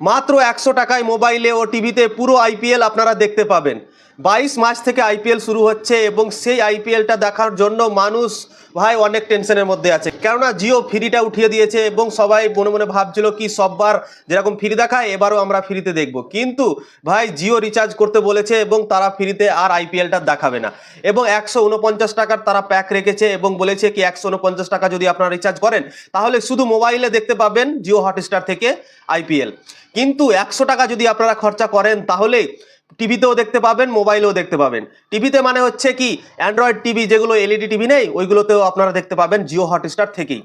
মাত্র একশো টাকায় মোবাইলে ও টিভিতে পুরো আইপিএল আপনারা দেখতে পাবেন। বাইশ মার্চ থেকে আইপিএল শুরু হচ্ছে এবং সেই আইপিএলটা দেখার জন্য মানুষ ভাই অনেক টেনশনের মধ্যে আছে। কেননা জিও ফ্রিটা উঠিয়ে দিয়েছে এবং সবাই মনে মনে ভাবছিল কি সববার যেরকম ফ্রি দেখায় এবারও আমরা ফ্রিতে দেখব। কিন্তু ভাই জিও রিচার্জ করতে বলেছে এবং তারা ফ্রিতে আর আইপিএলটা দেখাবে না। এবং একশো উনপঞ্চাশ টাকার তারা প্যাক রেখেছে এবং বলেছে কি একশো উনপঞ্চাশ টাকা যদি আপনারা রিচার্জ করেন, তাহলে শুধু মোবাইলে দেখতে পাবেন জিও হটস্টার থেকে আইপিএল। কিন্তু একশো টাকা যদি আপনারা খরচা করেন, তাহলে টিভিতেও দেখতে পাবেন, মোবাইলেও দেখতে পাবেন। টিভিতে মানে হচ্ছে কি অ্যান্ড্রয়েড টিভি যেগুলো এলইডি টিভি নেই, ওইগুলোতেও আপনারা দেখতে পাবেন জিও হটস্টার থেকেই।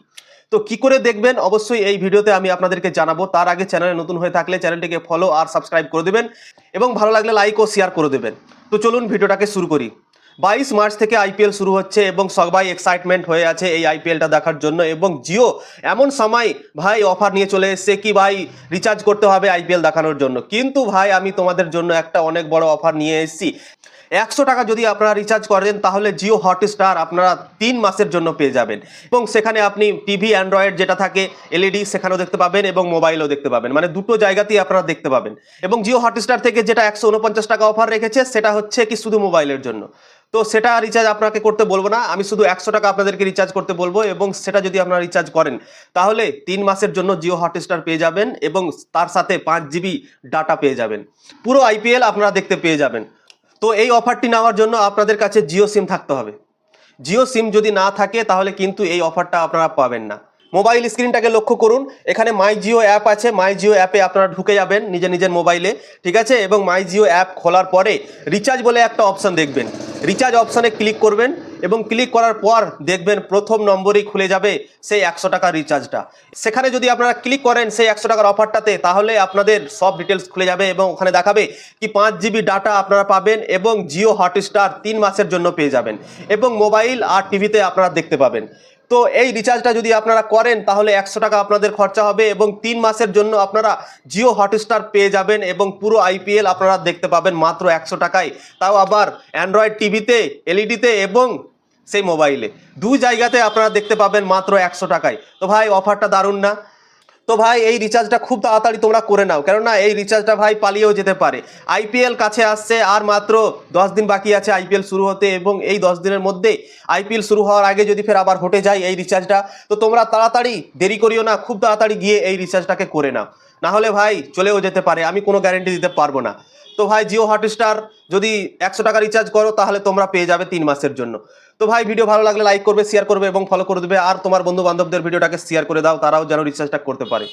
তো কি করে দেখবেন? অবশ্যই এই ভিডিওতে আমি আপনাদেরকে জানাব। তার আগে চ্যানেলে নতুন হয়ে থাকলে চ্যানেলটিকে ফলো আর সাবস্ক্রাইব করে দেবেন এবং ভালো লাগলে লাইক ও শেয়ার করে দেবেন। তো চলুন ভিডিওটাকে শুরু করি। বাইশ মার্চ থেকে আইপিএল শুরু হচ্ছে এবং সবাই এক্সাইটমেন্ট হয়ে আছে এই আইপিএলটা দেখার জন্য এবং জিও এমন সময় ভাই অফার নিয়ে চলে এসছে কি ভাই রিচার্জ করতে হবে আইপিএল দেখানোর জন্য। কিন্তু ভাই আমি তোমাদের জন্য একটা অনেক বড় অফার নিয়ে এসেছি। একশো টাকা যদি আপনারা রিচার্জ করেন তাহলে জিও হটস্টার আপনারা তিন মাসের জন্য পেয়ে যাবেন। এবং সেখানে আপনি টিভি, অ্যান্ড্রয়েড যেটা থাকে, এলইডি সেখানেও দেখতে পাবেন এবং মোবাইলও দেখতে পাবেন। মানে দুটো জায়গাতেই আপনারা দেখতে পাবেন। এবং জিও হটস্টার থেকে যেটা একশো উনপঞ্চাশ টাকা অফার রেখেছে সেটা হচ্ছে কি শুধু মোবাইলের জন্য। তো সেটা রিচার্জ আপনাকে করতে বলব না। আমি শুধু একশো টাকা আপনাদেরকে রিচার্জ করতে বলব এবং সেটা যদি আপনারা রিচার্জ করেন, তাহলে তিন মাসের জন্য জিও হটস্টার পেয়ে যাবেন এবং তার সাথে পাঁচ জিবি ডাটা পেয়ে যাবেন। পুরো আইপিএল আপনারা দেখতে পেয়ে যাবেন। তো এই অফারটি নেওয়ার জন্য আপনাদের কাছে জিও সিম থাকতে হবে। জিও সিম যদি না থাকে, তাহলে কিন্তু এই অফারটা আপনারা পাবেন না। মোবাইল স্ক্রিনটাকে লক্ষ্য করুন। এখানে মাই জিও অ্যাপ আছে। মাই জিও অ্যাপে আপনারা ঢুকে যাবেন নিজের নিজের মোবাইলে, ঠিক আছে? এবং মাই জিও অ্যাপ খোলার পরে রিচার্জ বলে একটা অপশান দেখবেন। রিচার্জ অপশানে ক্লিক করবেন এবং ক্লিক করার পর দেখবেন প্রথম নম্বরেই খুলে যাবে সেই একশো টাকার রিচার্জটা সেখানে যদি আপনারা ক্লিক করেন সেই একশো টাকার অফারটাতে তাহলে আপনাদের সব ডিটেলস খুলে যাবে এবং ওখানে দেখাবে কি পাঁচ জিবি ডাটা আপনারা পাবেন এবং জিও হটস্টার তিন মাসের জন্য পেয়ে যাবেন। এবং মোবাইল আর টিভিতে আপনারা দেখতে পাবেন। তো এই রিচার্জটা যদি আপনারা করেন, তাহলে একশো টাকা আপনাদের খরচা হবে এবং তিন মাসের জন্য আপনারা জিও হটস্টার পেয়ে যাবেন এবং পুরো আইপিএল আপনারা দেখতে পাবেন মাত্র একশো টাকায়। তাও আবার অ্যান্ড্রয়েড টিভিতে এলইডিতে এবং সেই মোবাইলে দু জায়গাতে আপনারা দেখতে পাবেন মাত্র একশো টাকায়। তো ভাই অফারটা দারুণ না? তো ভাই, এই রিচার্জটা খুব তাড়াতাড়ি তোমরা করে নাও। কেননা এই রিচার্জটা ভাই পালিয়েও যেতে পারে। আইপিএল কাছে আসছে, আর মাত্র দশ দিন বাকি আছে আইপিএল শুরু হতে, এবং এই দশ দিনের মধ্যে আইপিএল শুরু হওয়ার আগে যদি ফের আবার হটে যায় এই রিচার্জটা তো তোমরা তাড়াতাড়ি দেরি করিও না, খুব তাড়াতাড়ি গিয়ে এই রিচার্জটাকে করে নাও। না হলে ভাই চলেও যেতে পারে, আমি কোনো গ্যারেন্টি দিতে পারব না। তো ভাই জিও হটস্টার যদি একশো টাকা রিচার্জ করো, তাহলে তোমরা পেয়ে যাবে তিন মাসের জন্য। তো ভাই ভিডিও ভালো লাগলে লাইক করবে শেয়ার করবে এবং ফলো করে দেবে। আর তোমার বন্ধু বান্ধবদের ভিডিওটাকে শেয়ার করে দাও, তারাও যেন রিচার্জটা করতে পারে।